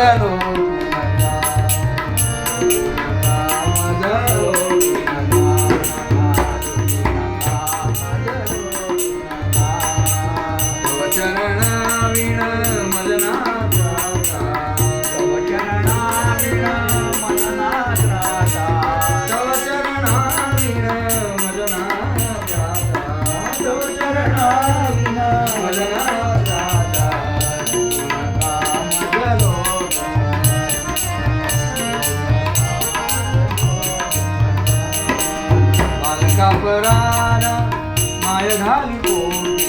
மலரும் सापराला माय घाली